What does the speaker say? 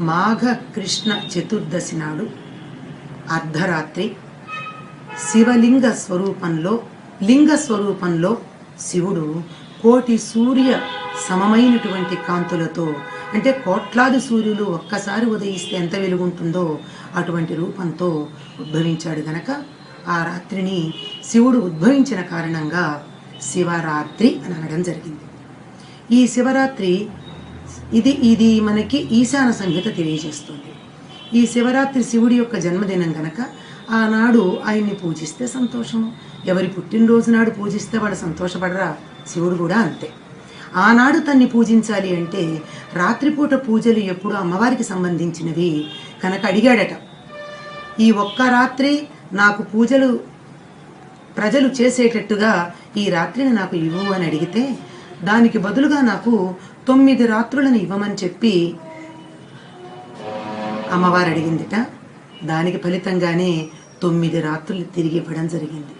మాఘ కృష్ణ చతుర్దశి నాడు అర్ధరాత్రి శివలింగ స్వరూపంలో లింగ స్వరూపంలో శివుడు కోటి సూర్య సమమైనటువంటి కాంతులతో అంటే కోట్లాది సూర్యులు ఒక్కసారి ఉదయిస్తే ఎంత వెలుగుంటుందో అటువంటి రూపంతో ఉద్భవించాడు గనక ఆ రాత్రిని శివుడు ఉద్భవించిన కారణంగా శివరాత్రి అని అనడం జరిగింది. ఈ శివరాత్రి ఇది ఇది మనకి ఈశాన సంహిత తెలియజేస్తుంది. ఈ శివరాత్రి శివుడి యొక్క జన్మదినం గనక ఆనాడు ఆయన్ని పూజిస్తే సంతోషము. ఎవరి పుట్టినరోజు నాడు పూజిస్తే వాడు సంతోషపడరా? శివుడు కూడా అంతే. ఆనాడు తన్ని పూజించాలి అంటే రాత్రిపూట పూజలు ఎప్పుడు అమ్మవారికి సంబంధించినవి కనుక అడిగాడట. ఈ ఒక్క రాత్రి నాకు పూజలు ప్రజలు చేసేటట్టుగా ఈ రాత్రిని నాకు ఇవ్వు అని అడిగితే దానికి బదులుగా నాకు తొమ్మిది రాత్రులను ఇవ్వమని చెప్పి అమ్మవారు అడిగిందిట. దానికి ఫలితంగానే తొమ్మిది రాత్రులు తిరిగి ఇవ్వడం జరిగింది.